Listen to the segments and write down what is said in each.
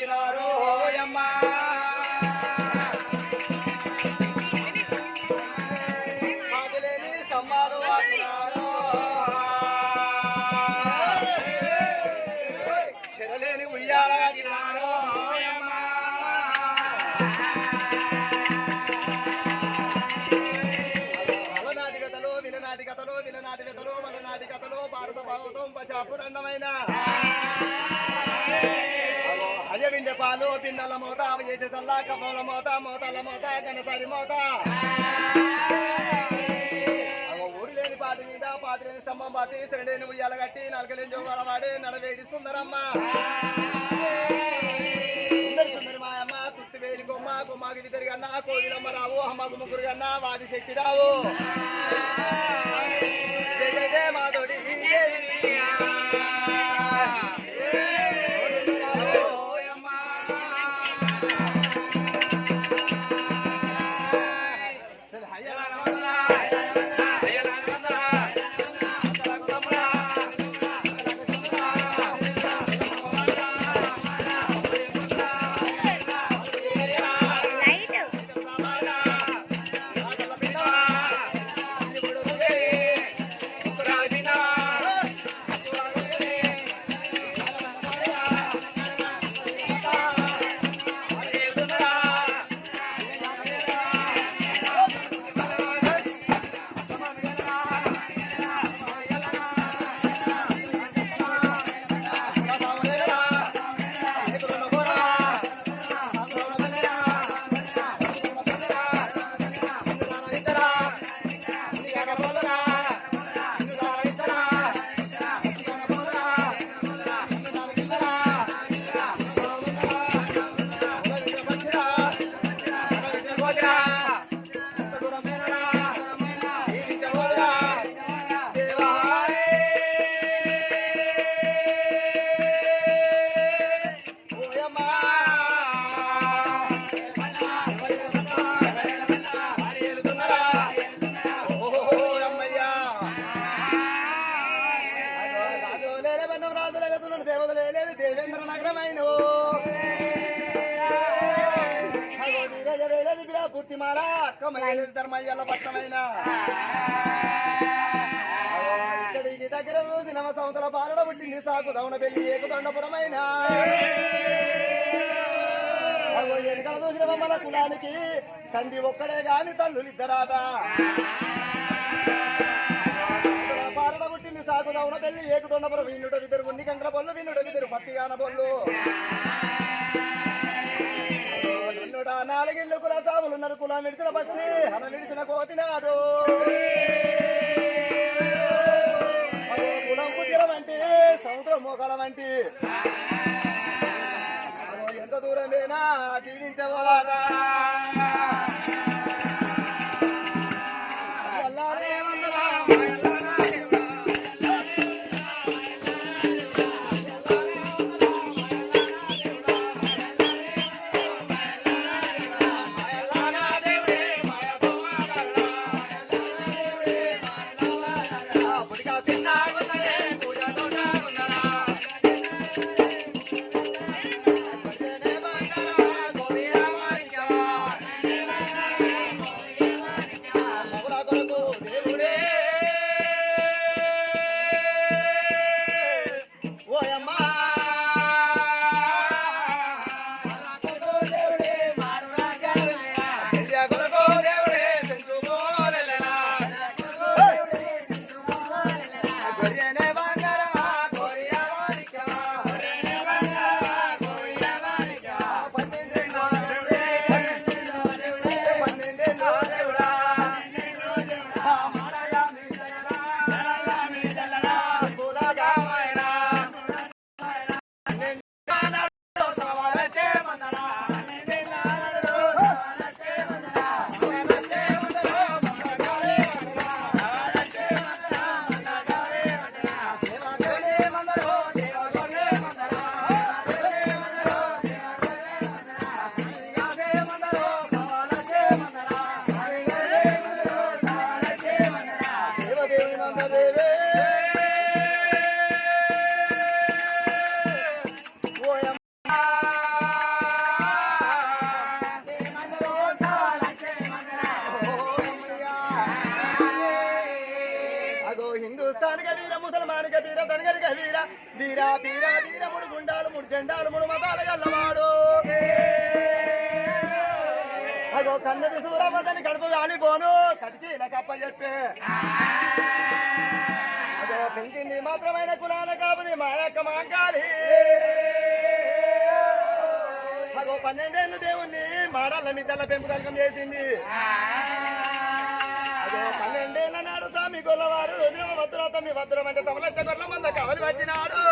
ಹಾಕಿನಾರೋ పిన్నల మోత అవి చేసే సల్లా కమ్మల మోత మోతల మోత గనసరి మోత అగో లేని పాటి మీద పాతి లేని స్తంభం పాతి శరణేని ఉయ్యాల కట్టి నలకలేని జోగాల వాడి నడవేడి సుందరమ్మ. సుందరి సుందరి మాయమ్మ తుత్తి వేలి కొమ్మ కొమ్మకి తిరిగన్న కోవిలమ్మ రావు అమ్మకు ముగ్గురు కన్న వాది శక్తి రావు. జయ జయ జయ దేవేంద్ర నగరమైన. పూర్తిమాల అక్కమయ్య ధర్మయ్యల పట్టమైన ఇక్కడికి దగ్గర చూసి నవ సంవత్సర బారడ పుట్టింది సాకు దవన పెళ్ళి ఏకదండపురమైన. అగో చూసిన బొమ్మల కులానికి తండ్రి ఒక్కడే గాని తల్లులు సాగుదావున పెళ్ళి ఏకదండపురం వీళ్ళుట విదురు ఉన్ని కంకర బొల్లు వీళ్ళుట విదురు పత్తిగాన బొల్లు. నిన్నుడా నాలుగిళ్ళు కుల సాములున్నారు కుల విడిచిన పచ్చి హన విడిచిన కోతినాడు కులం కుదిర వంటి సముద్రం మోకాల వంటి. ఎంత దూరమేనా జీవించవాలా వీర ముసల్మానిక వీర తనగరిక వీర. వీరా వీరా వీర మూడు గుండాలు మూడు జెండాలు మూడు మతాలు గల్లవాడు. అగో కన్నది సూరమ్మదని కడుపు గాలిపోను కటికి ఇలా కప్ప చెప్పే అదో పెంచింది మాత్రమైన కులాల కాపుని మా యొక్క మాంకాలి. అగో పన్నెండేళ్ళు దేవుణ్ణి మాడళ్ళ మిద్దల పెంపుదలకం చేసింది. పన్నెండేళ్ళ నాడు స్వామి గొల్లవారు. రుద్రమ భద్ర తమ్మి భద్రం అంటే తమలచ్చ గొర్రెల మంద కవలి పట్టినాడు.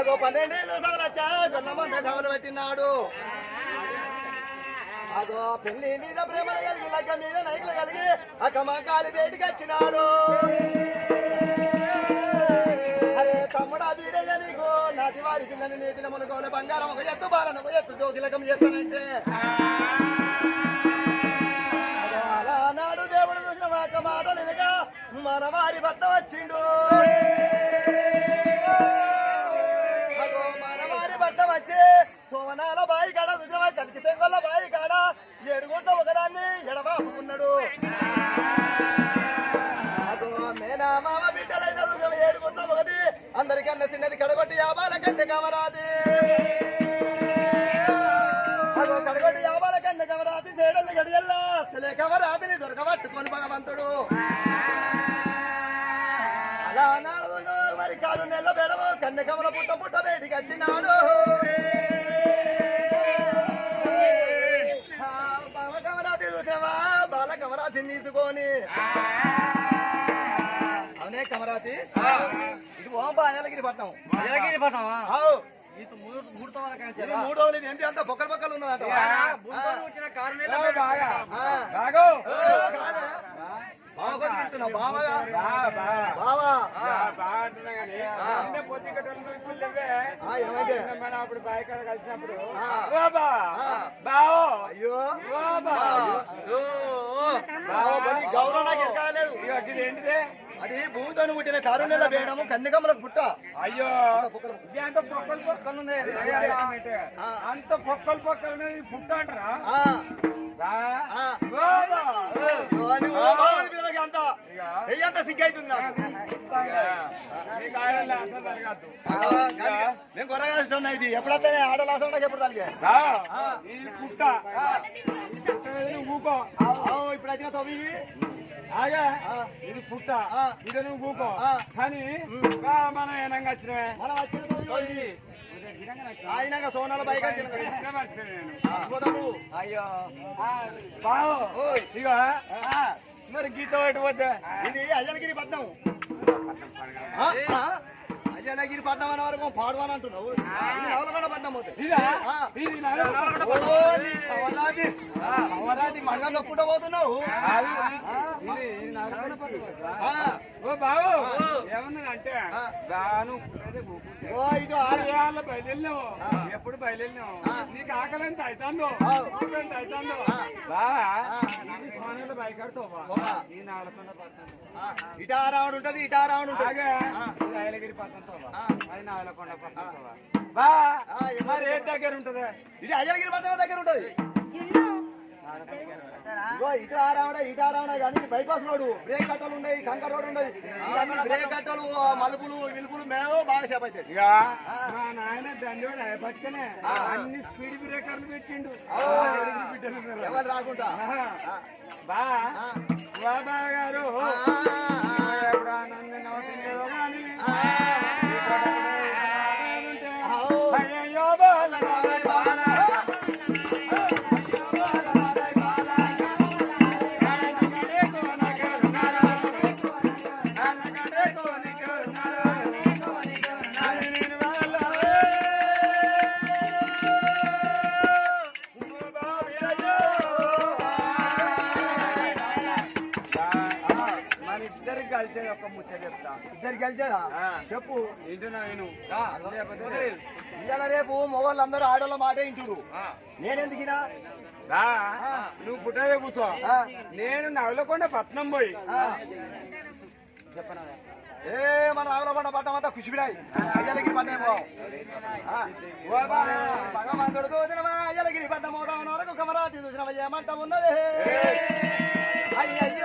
అగో పన్నెండేళ్ళు తమలచ్చ గొర్రెల మంద కవలి పట్టినాడు. అగో పెళ్ళి మీద ప్రేమ కలిగి లగ్గ మీద నైకులు కలిగి అక్క కాలి బయటికి వచ్చినాడు. అరే తమ్ముడా వీరయ్య నీకు నాటి వారి పిల్లని నీతిన మునుకోలే బంగారం ఒక ఎత్తు బాలను ఒక ఎత్తు జోగిలకం చేస్తానంటే మన వారి భర్త వచ్చిండు. మన వారి భర్త వచ్చి సోమనాల బాయి కాడ విగ్రహ కలికి తెంగొల్ల బాయి కాడ ఏడుగుంట ఒకదాన్ని ఎడబాపుకున్నాడు. అగో మేనా మామ బిడ్డలైన రుద్రమ ఏడుగుంట ఒకటి అందరికన్నా చిన్నది కడగొట్టి యాభాల కంటే కమరాది. అగో కడగొట్టి యాభాల కంటే కమరాది చేడల్ని గడియల్లా అసలే కమరాదిని దొరకబట్టుకొని భగవంతుడు. బెడవు కన్నె కమల పుట్ట పుట్ట బయటికి వచ్చినాడు ఆ, బాల కమరాతి చూసావా బాల కమరాతి తీసుకొని అవునే కమరాతి ఇది ఓం బాలగిరి పట్నం. ఎలాగిరి పట్టావా ఆవు. ఇది మూడు ఏంటి? అంత బొక్కల బొక్కలు ఉన్నదట బాగా మనం అప్పుడు బాయ్ కాడ కలిసినప్పుడు. బావో. అయ్యో. గౌరవం నాకు ఎక్కలేదు ఇది ఏంటిది? అది భూమితోని పుట్టిన కారుణ్యల వేయడము కన్నికమ్మలకు పుట్ట. అయ్యో. అంత పొక్కలు పొక్కలు. అంత పొక్కలు పొక్కలు పుట్ట అంటారా? ఓ అంత సిగ్గైతుంది ఆ, నేను కొరగా ఇది ఎప్పుడైతే ఆడలాసం నాకు ఎప్పుడు తలిగే ఇప్పుడు వచ్చిన తొమ్మిది ఆగా ఆ. ఇది పుట్ట ఇది నువ్వు కానీ మనం ఏనంగా వచ్చినవే మనం వచ్చిన ఆయన సోనాల బైక్. అయ్యో. బావు ఇగో మరి గీత ఒకటి పోతే? ఇది అయ్యలగిరి పట్నం. అయ్యలగిరి పట్నం అనే వరకు పాడవని అంటున్నావు. నవలగొండ పట్నం కవరాది మంగళ నొప్పుకుంటూ పోతున్నావు. బావు ఏమన్నదంటే ఆడవాళ్ళ బయలుదేరినావు. ఎప్పుడు బయలుదేరినావు? నీకు ఆకలి ఎంత అవుతుందో ఎంత అవుతుందో బా ఇది సోనాలు బయకాడుతావు బా. ఈ నాడకుండా పడుతుంది ఆ, ఇటు ఆ. రావణ ఉంటది ఇటు ఆ. రావణ ఉంటది ఐలగిరి పట్టణంతో బా. అది నాగలకొండ పట్టణంతో బా మరి ఏ దగ్గర? ఉంటది ఇది అయ్యలగిరి పట్నం దగ్గర ఉంటది ఇగో ఇటు ఆ రావణ ఇటు ఆ రావణ కానీ బైపాస్ రోడ్ బ్రేక్ కట్టలు ఉన్నాయి కంకర్ రోడ్ ఉన్నాయి ఇవన్నీ బ్రేక్ కట్టలు మలుపులు విలుపులు మేము బాగా సేపు అవుతాయి మా నాయన దండోడు పట్టుకనే అన్ని స్పీడ్ బ్రేకర్లు పెట్టిండు. ఎవరు రాకుండా. బా. బాబా గారు కలిసేది ఒక ముచ్చట చెప్తా. ఇద్దరికి వెళ్తారా ఆ. చెప్పు. వింటున్నా నేను. ఇవాళ రేపు మొగోళ్ళందరూ ఆడోళ్ళ మాట ఇంటుడు నేనెందుకినా నువ్వు పుట్టదే కూర్చో. నేను నవలకొండ పట్నం పోయి. ఏ మన ఆవులబండ పట్టం అంతా ఖుషిపినాయి అయ్యలగిరి పట్టణం పోం. ఆ. ఓ బా. భగవంతుడు చూసినవా అయ్యలగిరి పట్టం పోదాం వరకు కమరాతి చూసినవా ఏమంట ఉన్నది. అయ్యయ్య.